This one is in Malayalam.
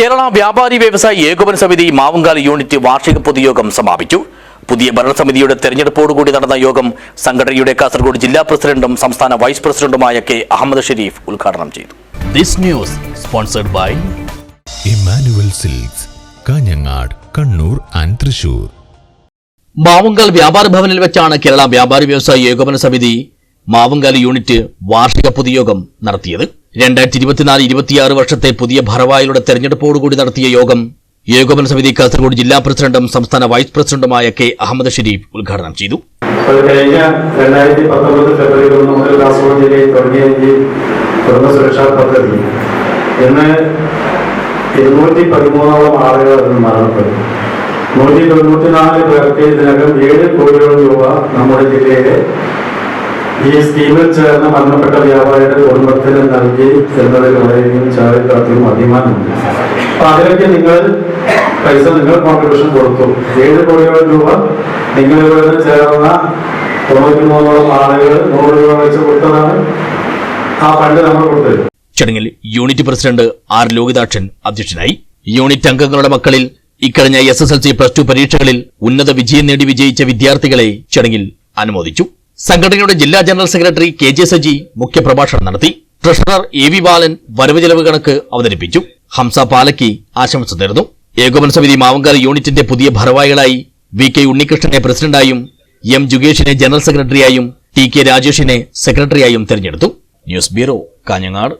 കേരള വ്യാപാരി വ്യവസായി ഏകോപന സമിതി മാവുങ്കാലി യൂണിറ്റ് വാർഷിക പൊതുയോഗം സമാപിച്ചു. പുതിയ ഭരണസമിതിയുടെ തെരഞ്ഞെടുപ്പോടുകൂടി നടന്ന യോഗം സംഘടനയുടെ കാസർഗോഡ് ജില്ലാ പ്രസിഡന്റും സംസ്ഥാന വൈസ് പ്രസിഡന്റുമായ കെ അഹമ്മദ് ഷെരീഫ് ഉദ്ഘാടനം ചെയ്തു. This news sponsored by Emmanuel silks Kanhangad Kannur and Thrissur. Mavungal വ്യാപാര ഭവനിൽ വെച്ചാണ് കേരള വ്യാപാരി വ്യവസായി ഏകോപന സമിതി മാവുങ്കാൽ യൂണിറ്റ് വാർഷിക പൊതുയോഗം നടത്തിയത്. രണ്ടായിരത്തി ഇരുപത്തിനാല് ഇരുപത്തിയാറ് വർഷത്തെ പുതിയ ഭരവായിലൂടെ തെരഞ്ഞെടുപ്പോടുകൂടി നടത്തിയ യോഗം ഏകോപന സമിതി കാസർഗോഡ് ജില്ലാ പ്രസിഡന്റും സംസ്ഥാന വൈസ് പ്രസിഡന്റുമായ കെ അഹമ്മദ് ഷെരീഫ് ഉദ്ഘാടനം ചെയ്തു. ഇരുന്നൂറ്റി പതിമൂന്നോളം ആളുകൾ അതിൽ മരണപ്പെട്ടു. നൂറ്റി തൊണ്ണൂറ്റിനാല് പേർക്ക് ഇതിനകം ഏഴ് കോടിയോളം രൂപ നമ്മുടെ ജില്ലയിലെ ഈ സ്കീമിൽ ചേർന്ന് മരണപ്പെട്ട വ്യാപാരിയുടെ കുടുംബത്തിന് നൽകി എന്നതിൽ വളരെയധികം ചാരിത്രത്തിലും അഭിമാനമുണ്ട് അപ്പൊ അതിലേക്ക് നിങ്ങൾ പൈസ നിങ്ങൾ കോൺട്രിബ്യൂഷൻ കൊടുത്തു. ഏഴ് കോടിയോളം രൂപ നിങ്ങൾ ഇവിടെ ചേർന്ന തൊണ്ണൂറ്റി മൂന്നോളം ആളുകൾ നൂറ് രൂപ വെച്ച് കൊടുത്തതാണ്. ആ ഫണ്ട് നമ്മൾ കൊടുത്തത് ചടങ്ങിൽ യൂണിറ്റ് പ്രസിഡന്റ് ആർ ലോകിതാക്ഷൻ അധ്യക്ഷനായി. യൂണിറ്റ് അംഗങ്ങളുടെ മക്കളിൽ ഇക്കഴിഞ്ഞ S S L C plus two പരീക്ഷകളിൽ ഉന്നത വിജയം നേടി വിജയിച്ച വിദ്യാർത്ഥികളെ ചടങ്ങിൽ അനുമോദിച്ചു. സംഘടനയുടെ ജില്ലാ general secretary K J Saji മുഖ്യപ്രഭാഷണം നടത്തി. ട്രഷറർ എ വി ബാലൻ വരവ് ചെലവ് കണക്ക് അവതരിപ്പിച്ചു. ഹംസ പാലക്കി ആശംസ നേർന്നു. ഏകോപന സമിതി മാവങ്കാൽ യൂണിറ്റിന്റെ പുതിയ ഭാരവാഹികളായി വി കെ ഉണ്ണികൃഷ്ണനെ പ്രസിഡന്റായും എം ജുഗേഷിനെ ജനറൽ സെക്രട്ടറിയായും ടി കെ രാജേഷിനെ സെക്രട്ടറിയായും തെരഞ്ഞെടുത്തു. News bureau Kanhangad.